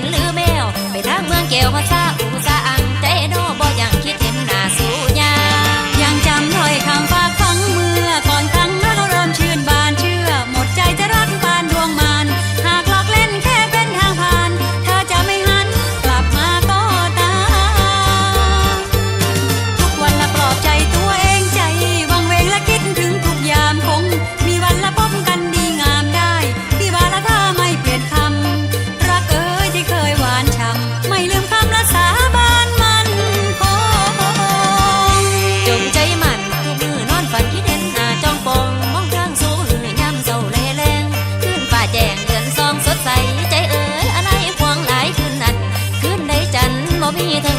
นหรือแมว ไปทางเมืองเก้วมาซาอุ えて